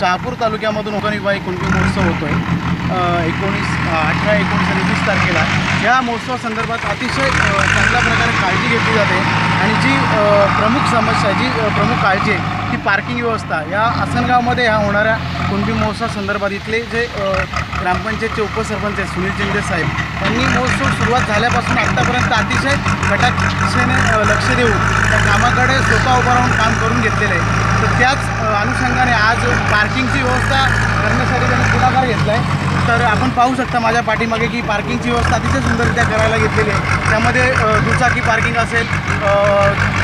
शहापूर तालुक्यामधून कोकणविभाग कुणबी महोत्सव होतो आहे एकोणीस अठरा एकोणीस आणि वीस तारखेला. या महोत्सवासंदर्भात अतिशय चांगल्या प्रकारे काळजी घेतली जाते. आणि जी प्रमुख समस्या जी प्रमुख काळजी आहे ती पार्किंग व्यवस्था. या आसनगावमध्ये ह्या होणाऱ्या कुणबी महोत्सवासंदर्भात इथले जे ग्रामपंचायतचे उपसरपंच आहेत सुनील जिंदे साहेब त्यांनी महोत्सव सुरुवात झाल्यापासून आत्तापर्यंत अतिशय कटाक्षेने लक्ष देऊन त्या कामाकडे स्वतः उभं राहून काम करून घेतलेलं आहे. तर त्याच अनुषंगाने आज पार्किंगची व्यवस्था करण्यासाठी त्यांनी पुढाकार घेतला आहे तर आपण पाहू शकता माझ्या पाठीमागे की पार्किंगची व्यवस्था अतिशय सुंदररित्या करायला घेतलेली आहे. त्यामध्ये दुचाकी पार्किंग असेल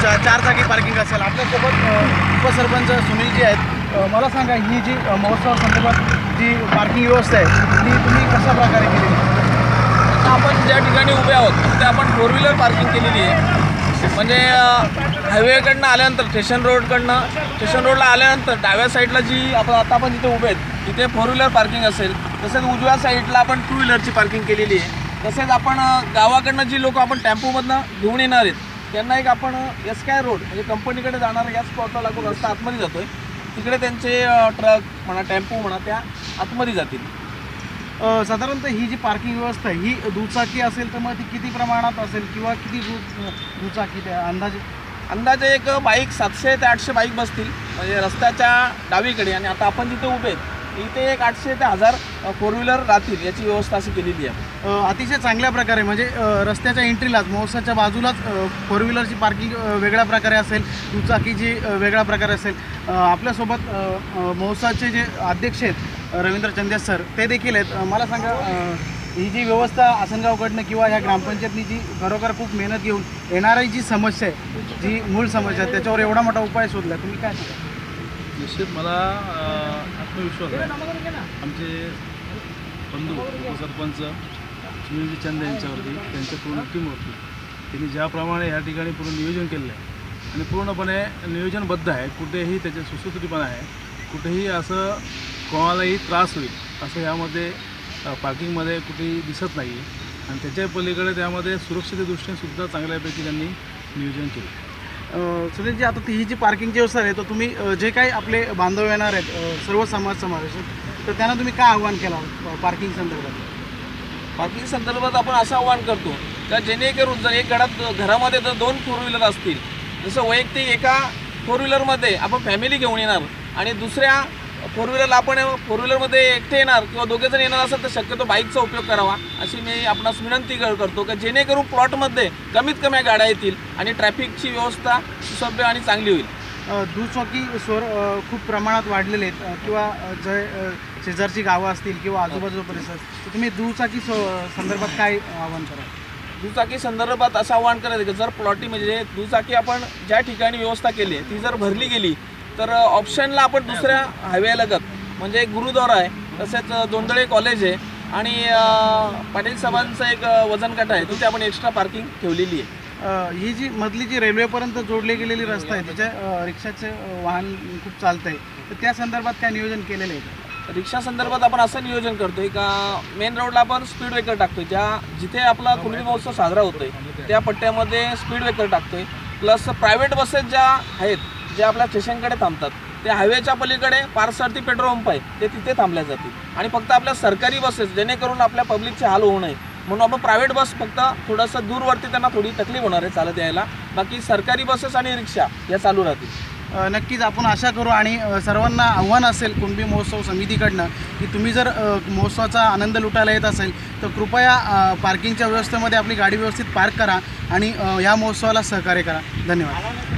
चा चारचाकी पार्किंग असेल. आपल्यासोबत उपसरपंच सुनीलजी आहेत. मला सांगा ही जी महोत्सवासंदर्भात जी पार्किंग व्यवस्था आहे ती तुम्ही कशा प्रकारे केली आता आपण ज्या ठिकाणी उभे आहोत तिथे आपण फोर व्हीलर पार्किंग केलेली आहे. म्हणजे हायवेकडनं आल्यानंतर स्टेशन रोडकडनं स्टेशन रोडला आल्यानंतर डाव्या साईडला जी आपण आता आपण जिथे उभे आहेत तिथे फोर व्हीलर पार्किंग असेल. तसेच उजव्या साईडला आपण टू व्हीलरची पार्किंग केलेली आहे. तसेच आपण गावाकडनं जी लोक आपण टेम्पोमधनं घेऊन येणार आहेत त्यांना एक आपण एस काय रोड म्हणजे कंपनीकडे जाणारा या स्पॉटला लागून रस्ता आतमध्ये जातो आहे तिकडे त्यांचे ट्रक म्हणा टेम्पो म्हणा त्या आतमध्ये जातील. साधारणतः ही जी पार्किंग व्यवस्था आहे ही दुचाकी असेल तर मग ती किती प्रमाणात असेल किंवा किती दु दुचाकी त्या अंदाजे? अंदाजे एक बाईक सातशे ते आठशे बाईक बसतील म्हणजे रस्त्याच्या डावीकडे. आणि आता आपण जिथे उभे आहेत इथे एक आठशे ते हजार फोर व्हीलर राहतील याची व्यवस्था अशी केलेली आहे. अतिशय चांगल्या प्रकारे म्हणजे रस्त्याच्या एंट्रीलाच महोत्सवाच्या बाजूलाच फोर व्हीलरची पार्किंग वेगळ्या प्रकारे असेल दुचाकीची वेगळ्या प्रकारे असेल आपल्यासोबत महोत्सवाचे जे अध्यक्ष आहेत रवींद्र चंदेस सर ते देखील आहेत. मला सांगा ही जी व्यवस्था आसनगावकडनं किंवा ह्या ग्रामपंचायतनी जी खरोखर खूप मेहनत घेऊन येणारी जी समस्या आहे जी मूळ समस्या आहे त्याच्यावर एवढा मोठा उपाय शोधला तुम्ही काय सांगा निश्चित मला आत्मविश्वास आहे. आमचे बंधू उपसरपंच सुनीलजी चंद यांच्यावरती त्यांच्या पूर्ण टीमवरती त्यांनी ज्याप्रमाणे या ठिकाणी पूर्ण नियोजन केलेलं आहे आणि पूर्णपणे नियोजनबद्ध आहे. कुठेही त्याचे सुसूत्रीपणा आहे. कुठेही असं कोणालाही त्रास होईल असं यामध्ये पार्किंगमध्ये कुठेही दिसत नाही आणि त्याच्या पलीकडे त्यामध्ये सुरक्षितेदृष्टीने सुद्धा चांगल्यापैकी त्यांनी नियोजन केलं. सुनीलजी आता ती ही जी पार्किंगची व्यवस्था आहे तर तुम्ही अ, जे काही आपले बांधव येणार आहेत अ, सर्व समाज समावेश तर त्यांना तुम्ही काय आव्हान केलं पार्किंग संदर्भात? पार्किंग संदर्भात आपण असं आवाहन करतो का जेणेकरून जर एक घरात घरामध्ये जर दोन फोर व्हीलर असतील जसं वैयक्तिक एका फोर व्हीलरमध्ये आपण फॅमिली घेऊन येणार आणि दुसऱ्या फोर व्हीलरला आपण फोर व्हीलरमध्ये एकटे येणार किंवा दोघे जण येणार असेल तर शक्यतो बाईकचा उपयोग करावा. अशी मी आपणास विनंती कर- करतो का जेणेकरून प्लॉटमध्ये कमीत कमी गाड्या येतील आणि ट्रॅफिकची व्यवस्था सुसभ्य आणि चांगली होईल. दुचाकी स्वर खूप प्रमाणात वाढलेले आहेत. किंवा अ, जे अ, शेजारची गावं असतील किंवा आजूबाजूचा परिसर तर तुम्ही दुचाकी स- संदर्भात काय आव्हान करा दुचाकी संदर्भात असं आवाहन करायचं की जर प्लॉटी म्हणजे दुचाकी आपण ज्या ठिकाणी व्यवस्था केली आहे ती जर भरली गेली तर ऑप्शनला आपण दुसऱ्या हायवे लगत म्हणजे एक गुरुद्वारा आहे. तसेच दोंदळे कॉलेज आहे. आणि पाटील साहेबांचं एक वजनकाटा आहे. तिथे आपण एक्स्ट्रा पार्किंग ठेवलेली आहे. ही जी मधली जी रेल्वेपर्यंत जोडली गेलेली रस्ता आहे तिच्या अ, रिक्षाचे वाहन खूप चालतं आहे तर त्या संदर्भात काय नियोजन केलेलं आहे? रिक्षा संदर्भात आपण असं नियोजन करतोय का मेन रोडला आपण स्पीड ब्रेकर टाकतोय. ज्या जिथे आपला कुणबी महोत्सव साजरा होतोय त्या पट्ट्यामध्ये स्पीड ब्रेकर टाकतोय. प्लस प्रायव्हेट बसेस ज्या आहेत जे आपल्या स्टेशनकडे थांबतात ते हायवेच्या पलीकडे पारसारथी पेट्रोल पंप आहे ते तिथे थांबल्या जातील. आणि फक्त आपल्या सरकारी बसेस जेणेकरून आपल्या पब्लिकचे हाल होऊ नये. म्हणून आपण प्रायव्हेट बस फक्त थोडंसं दूरवरती त्यांना थोडी तकलीफ होणार आहे चालत यायला. बाकी सरकारी बसेस आणि रिक्षा या चालू राहतील. नक्कीच आपण आशा करू आणि सर्वांना आव्हान असेल कुणबी महोत्सव समितीकडनं की तुम्ही जर महोत्सवाचा आनंद लुटायला येत असेल तर कृपया पार्किंगच्या व्यवस्थेमध्ये आपली गाडी व्यवस्थित पार्क करा आणि ह्या महोत्सवाला सहकार्य करा. धन्यवाद.